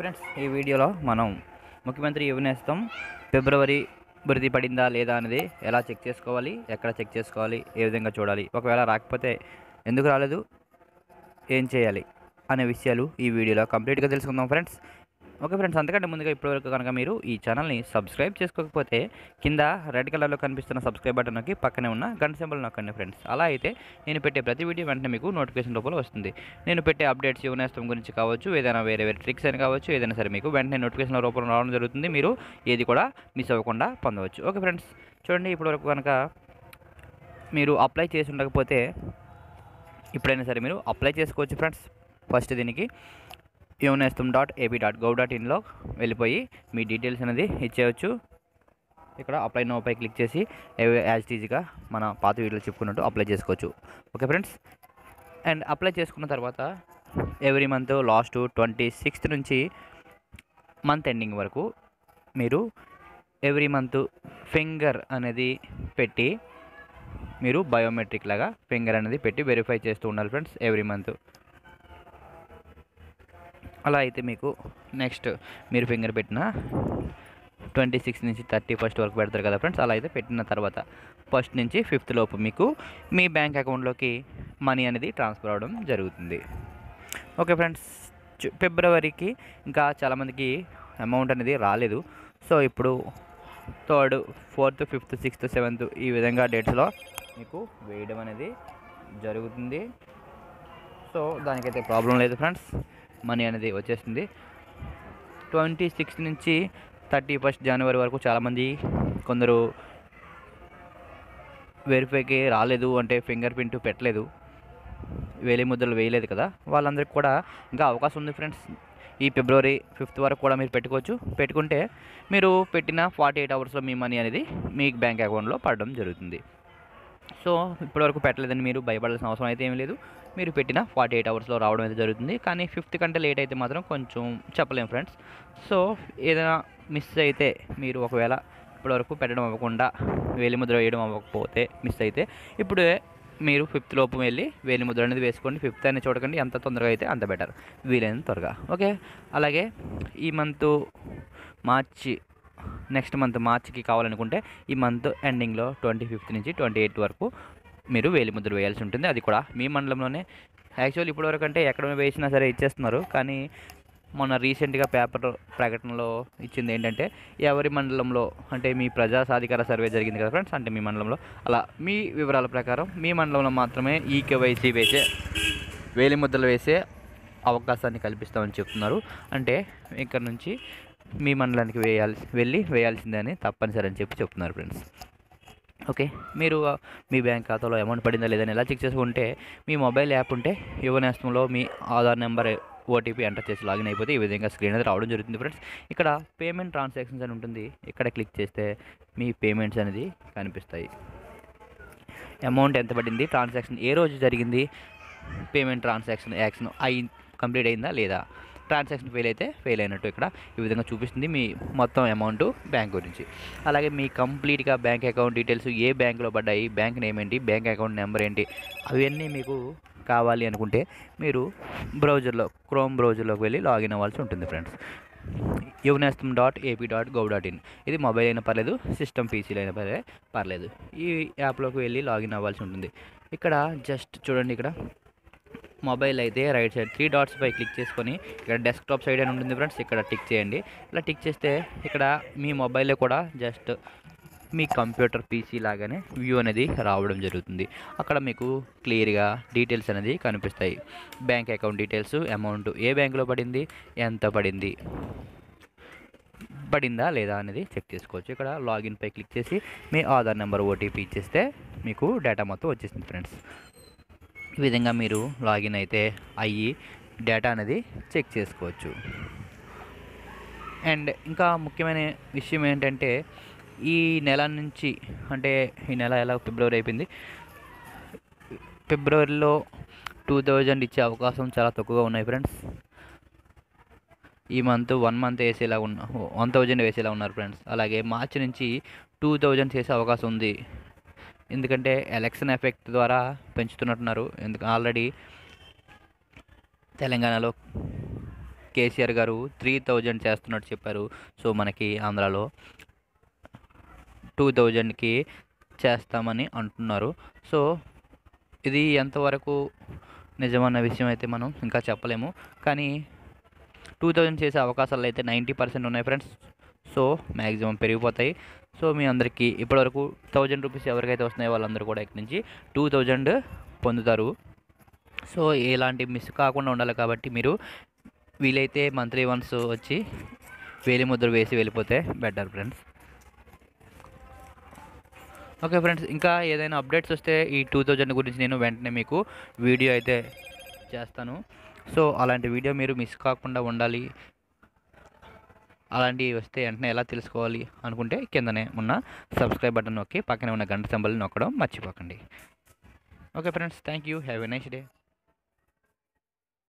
Friends ఈ వీడియోలో మనం ముఖ్యమంత్రి యువనేస్తం ఫిబ్రవరి భృతి పడిందా లేదా అనేది ఎలా చెక్ చేసుకోవాలి ఎక్కడ చెక్ చేసుకోవాలి ఏ విధంగా చూడాలి ఒకవేళ రాకపోతే ఎందుకు రాలేదు ఏం చేయాలి అనే విషయాలు ఈ వీడియోలో కంప్లీట్గా తెలుసుకుందాం ఫ్రెండ్స్. ఓకే ఫ్రెండ్స్ అంతకంటే ముందుగా ఇప్పటివరకు కనుక మీరు ఈ ఛానల్ని సబ్స్క్రైబ్ చేసుకోకపోతే కింద రెడ్ కలర్లో కనిపిస్తున్న సబ్స్క్రైబ్ బటన్ నొక్కి పక్కనే ఉన్న గంట సింబల్ నొక్కండి ఫ్రెండ్స్. అలా అయితే నేను పెట్టే ప్రతి వీడియో వెంటనే మీకు నోటిఫికేషన్ రూపంలో వస్తుంది. నేను పెట్టే అప్డేట్స్ యువనేస్తం గురించి కావచ్చు ఏదైనా వేరే వేరే ట్రిక్స్ అని కావచ్చు ఏదైనా సరే మీకు వెంటనే నోటిఫికేషన్ రూపంలో రావడం జరుగుతుంది. మీరు ఏది కూడా మిస్ అవ్వకుండా పొందవచ్చు. ఓకే ఫ్రెండ్స్ చూడండి ఇప్పటివరకు కనుక మీరు అప్లై చేసి ఉండకపోతే ఇప్పుడైనా సరే మీరు అప్లై చేసుకోవచ్చు ఫ్రెండ్స్. ఫస్ట్ దీనికి Yuvanestham dot AP dot gov dot ఇన్లో వెళ్ళిపోయి మీ డీటెయిల్స్ అనేది ఇచ్చేయచ్చు. ఇక్కడ అప్లై నోపై క్లిక్ చేసి యాజ్ ఈజీగా మన పాత వీడియోలో చెప్పుకున్నట్టు అప్లై చేసుకోవచ్చు. ఓకే ఫ్రెండ్స్ అండ్ అప్లై చేసుకున్న తర్వాత every month last twenty sixth నుంచి మంత్ ఎండింగ్ వరకు మీరు ఎవ్రీ మంత్ ఫింగర్ అనేది పెట్టి మీరు బయోమెట్రిక్ లాగా ఫింగర్ అనేది పెట్టి వెరిఫై చేస్తూ ఉండాలి ఫ్రెండ్స్ ఎవ్రీ మంత్ అలా అయితే మీకు నెక్స్ట్ మీరు ఫింగర్ పెట్టిన ట్వంటీ సిక్స్ నుంచి థర్టీ ఫస్ట్ వరకు పెడతారు కదా ఫ్రెండ్స్ అలా అయితే పెట్టిన తర్వాత ఫస్ట్ నుంచి ఫిఫ్త్ లోపు మీకు మీ బ్యాంక్ అకౌంట్లోకి మనీ అనేది ట్రాన్స్ఫర్ అవ్వడం జరుగుతుంది. ఓకే ఫ్రెండ్స్ ఫిబ్రవరికి ఇంకా చాలామందికి అమౌంట్ అనేది రాలేదు. సో ఇప్పుడు third fourth fifth sixth seventh ఈ విధంగా డేట్స్లో మీకు వేయడం అనేది జరుగుతుంది. సో దానికైతే ప్రాబ్లం లేదు ఫ్రెండ్స్. మనీ అనేది వచ్చేస్తుంది. ట్వంటీ సిక్స్ నుంచి థర్టీ ఫస్ట్ జనవరి వరకు చాలామంది కొందరు వెరిఫైకి రాలేదు అంటే ఫింగర్ ప్రింట్ పెట్టలేదు. వేలి ముద్రలు వేయలేదు కదా. వాళ్ళందరికీ కూడా ఇంకా అవకాశం ఉంది ఫ్రెండ్స్. ఈ ఫిబ్రవరి ఫిఫ్త్ వరకు కూడా మీరు పెట్టుకోవచ్చు. పెట్టుకుంటే మీరు పెట్టిన ఫార్టీ ఎయిట్ అవర్స్లో మీ మనీ అనేది మీ బ్యాంక్ అకౌంట్లో పడడం జరుగుతుంది. సో ఇప్పటివరకు పెట్టలేదని మీరు భయపడాల్సిన అవసరం అయితే ఏం లేదు. మీరు పెట్టిన ఫార్టీ ఎయిట్ అవర్స్లో రావడం అయితే జరుగుతుంది. కానీ ఫిఫ్త్ కంటే లేట్ అయితే మాత్రం కొంచెం చెప్పలేం ఫ్రెండ్స్ సో ఏదైనా మిస్ అయితే మీరు ఒకవేళ ఇప్పటివరకు పెట్టడం అవ్వకుండా వేలిముద్ర వేయడం అవ్వకపోతే మిస్ అయితే ఇప్పుడు మీరు ఫిఫ్త్ లోపు వెళ్ళి వేలి ముద్ర అనేది వేసుకోండి. ఫిఫ్త్ అనేది చూడకండి. ఎంత తొందరగా అయితే అంత బెటర్ వీలైనంత త్వరగా. ఓకే అలాగే ఈ మంత్ మార్చి నెక్స్ట్ మంత్ మార్చికి కావాలనుకుంటే ఈ మంత్ ఎండింగ్లో ట్వంటీ ఫిఫ్త్ నుంచి ట్వంటీ ఎయిత్ వరకు మీరు వేలి వేయాల్సి ఉంటుంది. అది కూడా మీ మండలంలోనే. యాక్చువల్ ఇప్పటివరకు అంటే ఎక్కడ వేసినా సరే ఇచ్చేస్తున్నారు. కానీ మొన్న రీసెంట్గా పేపర్ ప్రకటనలో ఇచ్చింది ఏంటంటే ఎవరి మండలంలో అంటే మీ ప్రజా సాధికార సర్వే జరిగింది కదా ఫ్రెండ్స్ అంటే మీ మండలంలో. అలా మీ వివరాల ప్రకారం మీ మండలంలో మాత్రమే ఈ కేవైసీ వేసే వేలి ముద్దలు వేసే అవకాశాన్ని కల్పిస్తామని చెప్తున్నారు. అంటే ఇక్కడ నుంచి మీ మండలానికి వేయాల్సి వెళ్ళి వేయాల్సిందే అని తప్పనిసరి అని చెప్పి చెప్తున్నారు ఫ్రెండ్స్. ఓకే. మీరు మీ బ్యాంక్ ఖాతాలో అమౌంట్ పడిందా లేదని ఎలా చెక్ చేసుకుంటే మీ మొబైల్ యాప్ ఉంటే యువనేస్తంలో మీ ఆధార్ నెంబర్ ఓటీపీ ఎంటర్ చేసి లాగిన్ అయిపోతే ఈ విధంగా స్క్రీన్ అనేది రావడం జరుగుతుంది ఫ్రెండ్స్. ఇక్కడ పేమెంట్ ట్రాన్సాక్షన్స్ అని ఉంటుంది. ఇక్కడ క్లిక్ చేస్తే మీ పేమెంట్స్ అనేది కనిపిస్తాయి. అమౌంట్ ఎంత పడింది ట్రాన్సాక్షన్ ఏ రోజు జరిగింది పేమెంట్ ట్రాన్సాక్షన్ యాక్షన్ అయి కంప్లీట్ అయిందా లేదా? ట్రాన్సాక్షన్ ఫెయిల్ అయితే ఫెయిల్ అయినట్టు ఇక్కడ ఈ విధంగా చూపిస్తుంది మీ మొత్తం అమౌంట్ బ్యాంక్ గురించి. అలాగే మీ కంప్లీట్గా బ్యాంక్ అకౌంట్ డీటెయిల్స్ ఏ బ్యాంక్లో పడ్డాయి బ్యాంక్ నేమ్ ఏంటి బ్యాంక్ అకౌంట్ నెంబర్ ఏంటి అవన్నీ మీకు కావాలి అనుకుంటే మీరు బ్రౌజర్లో క్రోమ్ బ్రౌజర్లోకి వెళ్ళి లాగిన్ అవ్వాల్సి ఉంటుంది friends. Yuvanestham dot AP dot gov dot in ఇది మొబైల్ అయినా పర్లేదు సిస్టమ్ పీసీలు అయినా పర్లేదు పర్లేదు. ఈ యాప్లోకి వెళ్ళి లాగిన్ అవ్వాల్సి ఉంటుంది. ఇక్కడ జస్ట్ చూడండి ఇక్కడ. మొబైల్ అయితే రైట్ సైడ్ త్రీ డాట్స్ పై క్లిక్ చేసుకొని ఇక్కడ డెస్క్టాప్ సైడ్ అని ఉంటుంది ఫ్రెండ్స్ ఇక్కడ టిక్ చేయండి. ఇలా టిక్ చేస్తే ఇక్కడ మీ మొబైల్లో కూడా జస్ట్ మీ కంప్యూటర్ పీసీ లాగానే వ్యూ అనేది రావడం జరుగుతుంది. అక్కడ మీకు క్లియర్గా డీటెయిల్స్ అనేది కనిపిస్తాయి. బ్యాంక్ అకౌంట్ డీటెయిల్స్ అమౌంట్ ఏ బ్యాంకులో పడింది ఎంత పడింది పడిందా లేదా అనేది చెక్ చేసుకోవచ్చు. ఇక్కడ లాగిన్పై క్లిక్ చేసి మీ ఆధార్ నెంబర్ ఓటీపీ ఇచ్చేస్తే మీకు డేటా మొత్తం వచ్చేసింది ఫ్రెండ్స్. ఈ విధంగా మీరు లాగిన్ అయితే అయ్యి డేటా అనేది చెక్ చేసుకోవచ్చు. అండ్ ఇంకా ముఖ్యమైన విషయం ఏంటంటే ఈ నెల నుంచి అంటే ఈ నెల ఎలా ఫిబ్రవరి అయిపోయింది? ఫిబ్రవరిలో టూ థౌజండ్ ఇచ్చే అవకాశం చాలా తక్కువగా ఉన్నాయి ఫ్రెండ్స్. ఈ మంత్ వన్ మంత్ వేసేలా ఉన్న వన్ థౌజండ్ వేసేలా ఉన్నారు ఫ్రెండ్స్. అలాగే మార్చి నుంచి టూ థౌజండ్ చేసే అవకాశం ఉంది. ఎందుకంటే ఎలక్షన్ ఎఫెక్ట్ ద్వారా పెంచుతున్నట్టున్నారు. ఎందుకు ఆల్రెడీ తెలంగాణలో కేసీఆర్ గారు త్రీ థౌజండ్ చేస్తున్నట్టు చెప్పారు. సో మనకి ఆంధ్రాలో టూ థౌజండ్కి చేస్తామని అంటున్నారు. సో ఇది ఎంతవరకు నిజమన్న విషయం అయితే మనం ఇంకా చెప్పలేము. కానీ టూ థౌజండ్ చేసే అవకాశాలు అయితే నైంటీ పర్సెంట్ ఉన్నాయి ఫ్రెండ్స్. సో మ్యాక్సిమం పెరిగిపోతాయి. సో మీ అందరికీ ఇప్పటివరకు థౌజండ్ రూపీస్ ఎవరికైతే వస్తున్నాయో వాళ్ళందరూ కూడా ఇక్కడి నుంచి టూ థౌజండ్ పొందుతారు. సో ఎలాంటి మిస్ కాకుండా ఉండాలి కాబట్టి మీరు వీలైతే మంత్లీ వన్స్ వచ్చి వేలి ముద్ర వేసి వెళ్ళిపోతే బెటర్ ఫ్రెండ్స్ ఓకే ఫ్రెండ్స్ ఇంకా ఏదైనా అప్డేట్స్ వస్తే ఈ టూ థౌజండ్ గురించి నేను వెంటనే మీకు వీడియో అయితే చేస్తాను. సో అలాంటి వీడియో మీరు మిస్ కాకుండా ఉండాలి. అలాంటివి వస్తే వెంటనే ఎలా తెలుసుకోవాలి అనుకుంటే కిందనే ఉన్న సబ్స్క్రైబ్ బటన్ నొక్కి పక్కనే ఉన్న గంట సింబల్ నొక్కడం మర్చిపోకండి. Okay friends thank you have a nice day